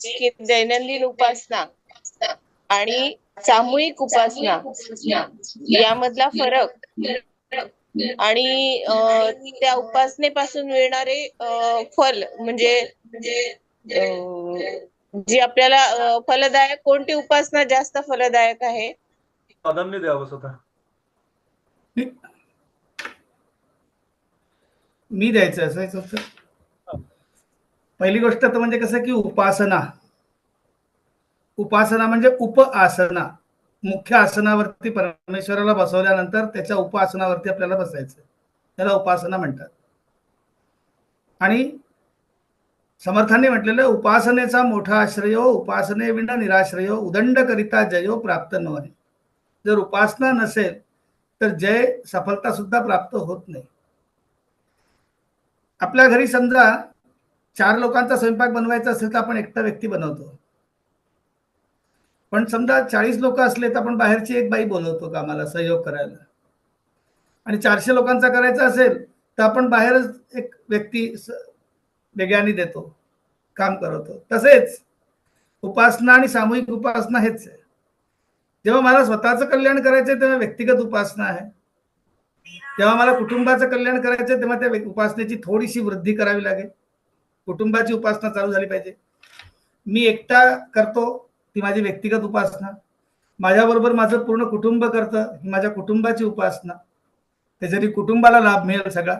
की दैनंदिन उपासना आणि सामूहिक उपासना यामधला फरक आणि त्या उपासनेपासून मिळणारे फल म्हणजे जी आपल्याला फलदायक कोणती उपासना जास्त फलदायक आहे? प्राधान्य द्यावं स्वतः. मी द्यायचं असायचं पहिली गोष्ट तर म्हणजे कसं की उपासना. उपासना म्हणजे उप आसना मुख्य आसनावरती परमेश्वराला बसवल्यानंतर त्याच्या उपासनावरती आपल्याला बसायचं. त्याला उपासना म्हणतात. आणि समर्थांनी म्हटलेलं उपासनेचा मोठा आश्रयो उपासने विना निराश्रयो उदंड करिता जयो प्राप्त न जर उपासना नसेल तर जय सफलता सुद्धा प्राप्त होत नाही. आपल्या घरी समजा चार लोकांचा स्वयंपाक बनवायचा असेल तर आपण एकटा व्यक्ती बनवतो. पण समजा चाळीस लोक असले तर आपण बाहेरची एक बाई बोलवतो कामाला सहयोग करायला. आणि चारशे लोकांचा करायचा असेल तर आपण बाहेरच एक व्यक्ती वेगळ्याने देतो काम करवतो. तसेच उपासना आणि सामूहिक उपासना हेच आहे. जेव्हा मला स्वतःचं कल्याण करायचंय तेव्हा व्यक्तिगत उपासना आहे. जेव्हा मला कुटुंबाचं कल्याण करायचं तेव्हा त्या उपासनेची थोडीशी वृद्धी करावी लागेल. कुटुंबाची उपासना चालू झाली पाहिजे. मी एकटा करतो ती माझी व्यक्तिगत उपासना. माझ्याबरोबर माझं पूर्ण कुटुंब करतं ही माझ्या कुटुंबाची उपासना. त्याच्यानी कुटुंबाला लाभ मिळेल सगळा.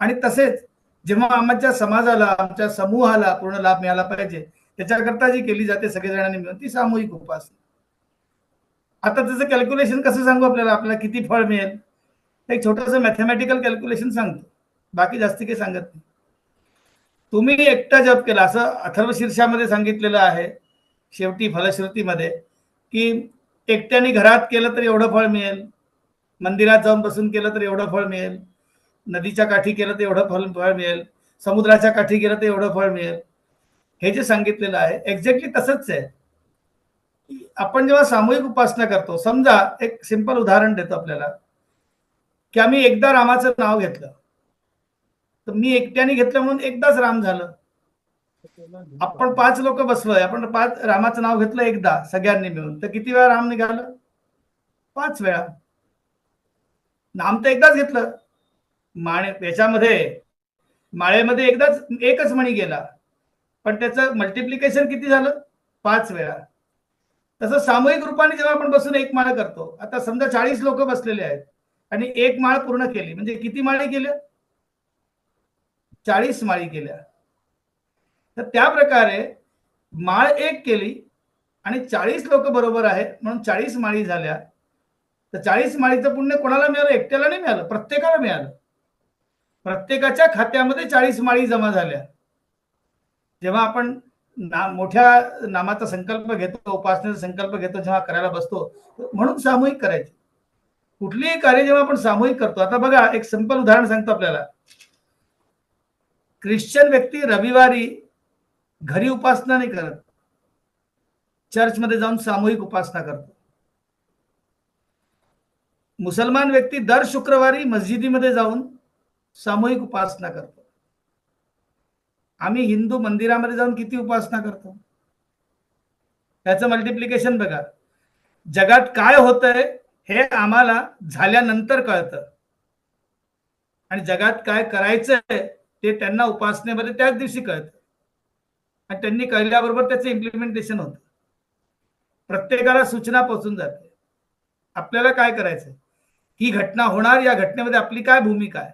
आणि तसेच जेव्हा आमच्या समाजाला आमच्या समूहाला पूर्ण लाभ मिळाला पाहिजे त्याच्याकरता जी केली जाते सगळेजणांनी मिळून ती सामूहिक उपासना. आता त्याचं कॅल्क्युलेशन कसं सांगू आपल्याला? आपल्याला किती फळ मिळेल? एक छोटंसं मॅथमॅटिकल कॅल्क्युलेशन सांगतो. बाकी जास्ती काही सांगत नाही. तुम्ही एकटा जप केला. असं अथर्व शीर्षामध्ये सांगितलेलं आहे शेवटी फलश्रुतीमध्ये की एकट्याने घरात केलं तर एवढं फळ मिळेल मंदिरात जाऊन बसून केलं तर एवढं फळ मिळेल नदीच्या काठी केलं तर एवढं फळ फळ मिळेल समुद्राच्या काठी केलं तर एवढं फळ मिळेल. हे जे सांगितलेलं आहे एक्झॅक्टली तसंच आहे. आपण जेव्हा सामूहिक उपासना करतो समजा एक सिंपल उदाहरण देतो आपल्याला की आम्ही एकदा रामाचं नाव घेतलं. तर मी एकट्याने घेतलं म्हणून एकदाच राम झालं. आपण पाच लोक बसलोय. आपण पाच रामाचं नाव घेतलं एकदा सगळ्यांनी मिळून. तर किती वेळा राम निघालं? पाच वेळा. नाम तर एकदाच घेतलं. माळे याच्यामध्ये माळेमध्ये एकदाच एकच मणी गेला. पण त्याचं मल्टिप्लिकेशन किती झालं? पाच वेळा. तसं सामूहिक रूपाने जेव्हा आपण बसून एक माळ करतो आता समजा चाळीस लोक बसलेले आहेत आणि एक माळ पूर्ण केली म्हणजे किती माळे केल्या? चाळीस माळी केल्या. तर त्या प्रकारे माळ एक केली आणि चाळीस लोक बरोबर आहेत म्हणून चाळीस माळी झाल्या. तर चाळीस माळीचं पुण्य कोणाला मिळालं? एकट्याला नाही मिळालं प्रत्येकाला मिळालं. प्रत्येकाच्या खात्यामध्ये चाळीस माळी जमा झाल्या. जेव्हा आपण ना मोठ्या नामाचा संकल्प घेतो उपासनेचा संकल्प घेतो जेव्हा करायला बसतो म्हणून सामूहिक करायचे. कुठलीही कार्य जेव्हा आपण सामूहिक करतो आता बघा एक सिंपल उदाहरण सांगतो आपल्याला. ख्रिश्चन व्यक्ती रविवारी घरी उपासना नाही करत. चर्चमध्ये जाऊन सामूहिक उपासना करतो. मुसलमान व्यक्ती दर शुक्रवारी मस्जिदीमध्ये जाऊन सामूहिक उपासना करतो. आम्ही हिंदू मंदिरामध्ये जाऊन किती उपासना करतो? त्याचं मल्टिप्लिकेशन बघा. जगात काय होतंय हे आम्हाला झाल्यानंतर कळतं. आणि जगात काय करायचंय ते त्यांना उपासनेमध्ये त्याच दिवशी कळतं. आणि त्यांनी कळल्याबरोबर त्याचं इम्प्लिमेंटेशन होतं. प्रत्येकाला सूचना पोहोचून जाते. आपल्याला काय करायचंय? ही घटना होणार या घटनेमध्ये आपली काय भूमिका आहे?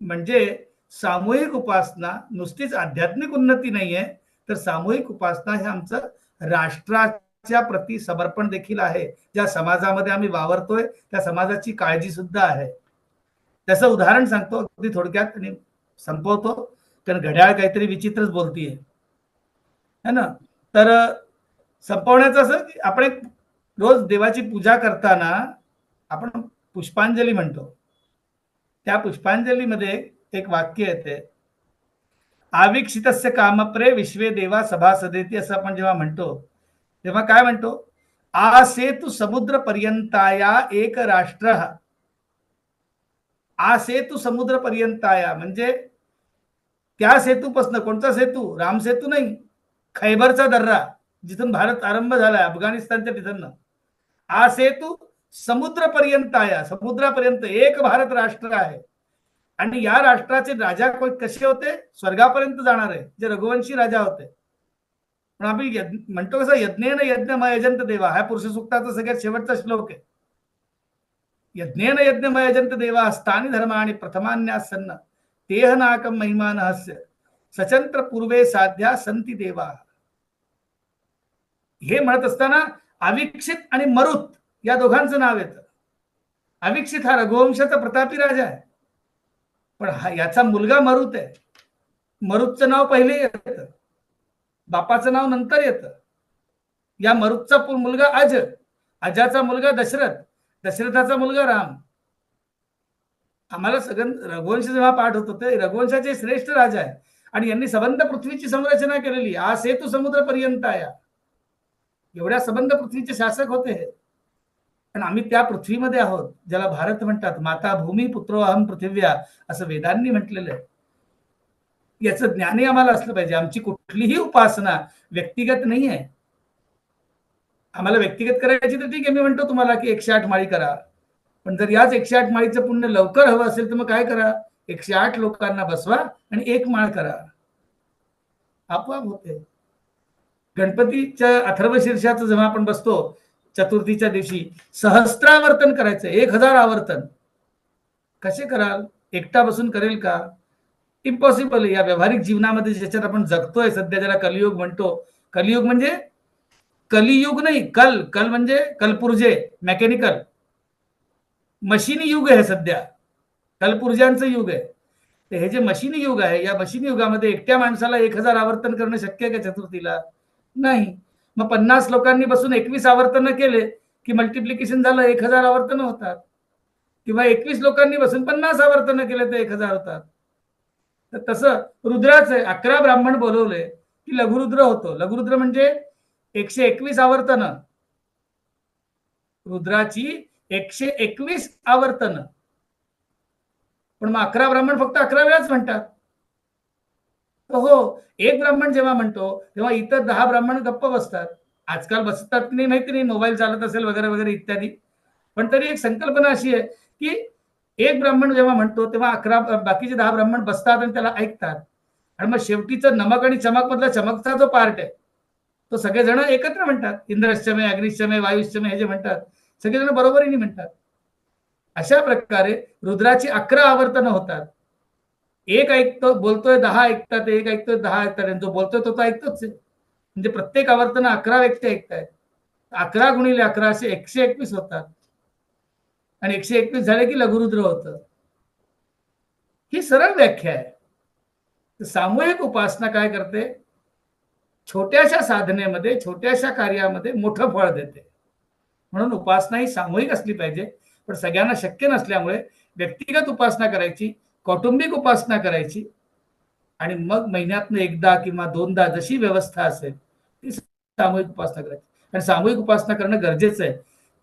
म्हणजे सामूहिक उपासना नुसतीच आध्यात्मिक उन्नती नाहीये तर सामूहिक उपासना हे आमचं राष्ट्राच्या प्रती समर्पण देखील आहे. ज्या समाजामध्ये आम्ही वावरतोय त्या समाजाची काळजी सुद्धा आहे. त्याचं उदाहरण सांगतो अगदी थोडक्यात आणि संपवतो. कारण घड्याळ काहीतरी विचित्रच बोलतीये. है ना? तर संपवण्याचं असं की आपण एक रोज देवाची पूजा करताना आपण पुष्पांजली म्हणतो. त्या पुष्पांजलीमध्ये एक वाक्य येते. आविक्षितस्य कामप्रे विश्वे देवा सभासदेती असं आपण जेव्हा म्हणतो तेव्हा काय म्हणतो? आ समुद्र पर्यंताया एक राष्ट्र आ सेतु समुद्र पर्यंताया म्हणजे त्या सेतूपासनं कोणता सेतू? राम सेतू नाही. खैबरचा दर्रा. जिथून भारत आरंभ झालाय अफगाणिस्तानच्या तिथं हा सेतू समुद्रपर्यंत आहे. समुद्रापर्यंत एक भारत राष्ट्र आहे. आणि या राष्ट्राचे राजा कसे होते? स्वर्गापर्यंत जाणारे. जे रघुवंशी राजा होते. पण आम्ही म्हणतो कसं? यज्ञेन यज्ञ मयजंत देवा. हा पुरुष सुक्ताचा सगळ्यात शेवटचा श्लोक आहे. यज्ञेन यज्ञ मयजंत देवा स्थानी धर्म आणि प्रथमान्यास सन्न तेह नाकम महिमान हस्य सचंत्र पूर्वे साध्या संती देवा। हे म्हणत असताना अविक्षित आणि मरुत या दोघांचं नाव येतं. अविक्षित हा रघुवंशाचा प्रतापी राजा आहे. पण हा याचा मुलगा मरुत आहे. मरुतचं नाव पहिले येतं. बापाचं नाव नंतर येतं. या मरुतचा मुलगा अज अजाचा मुलगा दशरथ. दशरथाचा मुलगा राम. आम्हाला सगळं रघुवंश जेव्हा पाठ होत होते रघुवंशाचे श्रेष्ठ राजा आहे. आणि यांनी सबंध पृथ्वीची संरचना केलेली हा सेतू समुद्र पर्यंत आया. एवढ्या सबंध पृथ्वीचे शासक होते पण आम्ही त्या पृथ्वीमध्ये आहोत ज्याला भारत म्हणतात माता भूमी पुत्रो अहम पृथिव्या असं वेदांनी म्हटलेलं आहे. याचं ज्ञानही आम्हाला असलं पाहिजे. आमची कुठलीही उपासना व्यक्तिगत नाही आहे आम्हाला व्यक्तिगत करायची तर ठीक आहे. मी म्हणतो तुम्हाला की एकशे आठ माळी करा. पण जर याच एकशे आठ माळीचं पुण्य लवकर हवं असेल तर मग काय करा? एकशे आठ लोकांना बसवा आणि एक माळ करा. आपोआप होते. गणपतीच्या अथर्व शीर्षाचं जेव्हा आपण बसतो चतुर्थीच्या दिवशी सहस्त्रावर्तन करायचं एक हजार आवर्तन. कसे कराल? एकटा बसून करेल का? इम्पॉसिबल या व्यावहारिक जीवनामध्ये ज्याच्यात आपण जगतोय सध्या ज्याला कलियुग म्हणतो. कलियुग म्हणजे कलियुग नाही कल. कल म्हणजे कलपुर्जे मेकॅनिकल मशीनी युग आहे सध्या. कलपुर्जांचं युग आहे. तर हे जे मशीनी युग आहे या मशीनी युगामध्ये एकट्या माणसाला एक हजार आवर्तन करणं शक्य आहे का चतुर्थीला? नाही. मग पन्नास लोकांनी बसून एकवीस आवर्तन केले की मल्टिप्लिकेशन झालं एक हजार आवर्तन होतात. किंवा एकवीस लोकांनी बसून पन्नास आवर्तन केले तर एक हजार होतात. तर तसं रुद्राचं आहे. अकरा ब्राह्मण बोलवले की लघुरुद्र होतो. लघुरुद्र म्हणजे एकशे एकवीस आवर्तन. रुद्राची एकशे एकवीस आवर्तन. पण मग अकरा ब्राह्मण फक्त अकरा वेळाच म्हणतात. हो एक ब्राह्मण जेव्हा म्हणतो तेव्हा इतर दहा ब्राह्मण गप्प बसतात. आजकाल बसतात की नाही माहिती नाही मोबाईल चालत असेल वगैरे वगैरे इत्यादी. पण तरी एक संकल्पना अशी आहे की एक ब्राह्मण जेव्हा म्हणतो तेव्हा अकरा बाकीचे दहा ब्राह्मण बसतात आणि त्याला ऐकतात. आणि मग शेवटीचं नमक आणि चमक मधला चमकचा जो पार्ट आहे तो सगळेजण एकत्र म्हणतात. इंद्रश्चमे अग्निश्चमे वायुश्चमे हे जे म्हणतात सगळेजण बरोबरीने म्हणतात. अशा प्रकारे रुद्राची अकरा आवर्तनं होतात. एक ऐकतो बोलतोय दहा ऐकतात एक ऐकतोय दहा ऐकतात आणि जो बोलतोय तो तो ऐकतोच आहे. म्हणजे प्रत्येक आवर्तन अकरा व्यक्ती ऐकतायत. अकरा गुणिले अकरा असे एकशे एकवीस होतात. आणि एकशे एकवीस झाले की लघुरुद्र होतं. ही सरळ व्याख्या आहे. सामूहिक उपासना काय करते? छोट्याशा साधनेमध्ये छोट्याशा कार्यामध्ये मोठं फळ देते. म्हणून उपासना ही सामूहिक असली पाहिजे. पण सगळ्यांना शक्य नसल्यामुळे व्यक्तिगत उपासना करायची कौटुंबिक उपासना करायची आणि मग महिन्यातनं एकदा किंवा दोनदा जशी व्यवस्था असेल ती सामूहिक उपासना करायची. आणि सामूहिक उपासना करणं गरजेचं आहे.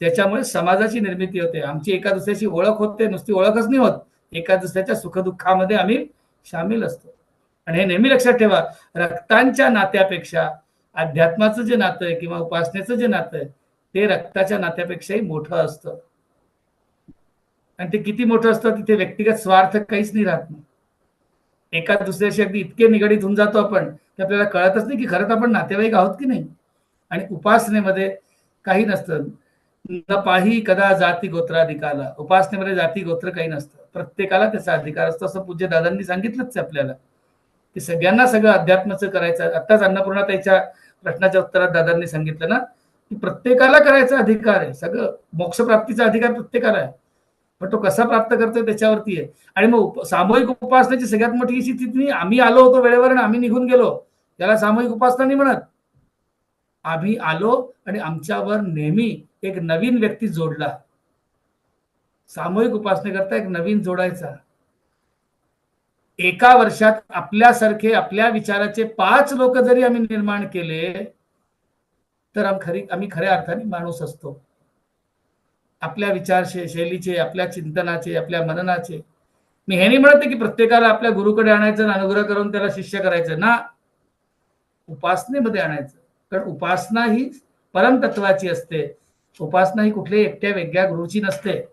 त्याच्यामुळे समाजाची निर्मिती होते. आमची एका दुसऱ्याची ओळख होते. नुसती ओळखच नाही होत. एका दुसऱ्याच्या सुखदुःखामध्ये आम्ही सामील असतो. आणि हे नेहमी लक्षात ठेवा. रक्तांच्या नात्यापेक्षा अध्यात्माचं जे नातं आहे किंवा उपासनेचं जे नातं आहे ते रक्ताच्या नात्यापेक्षाही मोठं असतं. आणि ते किती मोठं असतं तिथे व्यक्तिगत स्वार्थ काहीच नाही राहत. नाही एका दुसऱ्याशी अगदी इतके निगडीत होऊन जातो आपण की आपल्याला कळतच नाही की खरंच आपण नातेवाईक आहोत की नाही. आणि उपासनेमध्ये काही नसतं. न पाही कदा जाती गोत्राधिकाला उपासनेमध्ये जाती गोत्र काही नसतं. प्रत्येकाला त्याचा अधिकार असतो. असं पूज्य दादांनी सांगितलंच आपल्याला. की सगळ्यांना सगळं अध्यात्माचं करायचं आत्ताच अन्नपूर्णा त्याच्या प्रश्नाच्या उत्तरात दादांनी सांगितलं ना की प्रत्येकाला करायचा अधिकार आहे. सगळं मोक्षप्राप्तीचा अधिकार प्रत्येकाला आहे. पण तो कसा प्राप्त करतोय त्याच्यावरती आहे. आणि मग सामूहिक उपासनाची सगळ्यात मोठी अशी स्थिती आम्ही आलो होतो वेळेवर आणि आम्ही निघून गेलो. त्याला सामूहिक उपासना नाही म्हणत. आम्ही आलो आणि आमच्यावर नेहमी एक नवीन व्यक्ती जोडला. सामूहिक उपासनेकरता एक नवीन जोडायचा. एका वर्षात आपल्यासारखे आपल्या विचाराचे पाच लोक जरी आम्ही निर्माण केले तर आम खरी आम्ही खऱ्या अर्थाने माणूस असतो. आपल्या विचार शैलीचे आपल्या चिंतनाचे आपल्या मननाचे. मी हे नाही म्हणत की प्रत्येकाला आपल्या गुरुकडे आणायचं आणि अनुग्रह करून त्याला शिष्य करायचं. ना. उपासनेमध्ये आणायचं. कारण उपासना ही परमतत्वाची असते. उपासना ही कुठल्याही एकट्या वेगळ्या गुरुची नसते.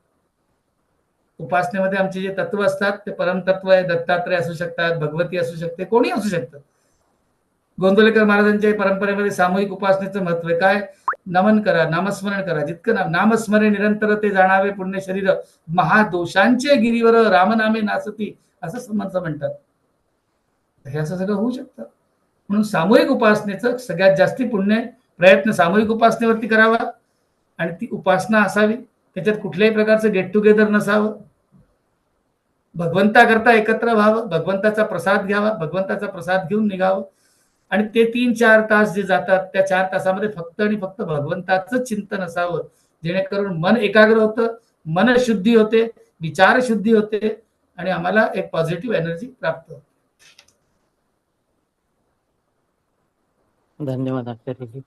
उपासनेमध्ये आमचे जे तत्व असतात ते परमतत्व आहे दत्तात्रय असू शकतात भगवती असू शकते कोणी असू शकतं. गोंदवलेकर महाराजांच्या परंपरेमध्ये सामूहिक उपासनेचं महत्त्व काय? नमन करा नामस्मरण करा. जितकं नाम नामस्मरण निरंतर ते जाणावे पुण्य शरीर महादोषांचे गिरीवर रामनामे नासती असं समर्थ म्हणतात. हे असं सगळं होऊ शकतं. म्हणून सामूहिक उपासनेचं सगळ्यात जास्ती पुण्य प्रयत्न सामूहिक उपासनेवरती करावा आणि ती उपासना असावी. त्याच्यात कुठल्याही प्रकारचं गेट टुगेदर नसावं. भगवंताकरता एकत्र व्हावं भगवंताचा प्रसाद घ्यावा भगवंताचा प्रसाद घेऊन निघावं. आणि ते तीन चार तास जे जातात त्या चार तासामध्ये फक्त आणि फक्त भगवंताचं चिंतन असावं. जेणेकरून मन एकाग्र होतं मन शुद्धी होते विचार शुद्धी होते आणि आम्हाला एक पॉझिटिव्ह एनर्जी प्राप्त होते. धन्यवाद आचार्यजी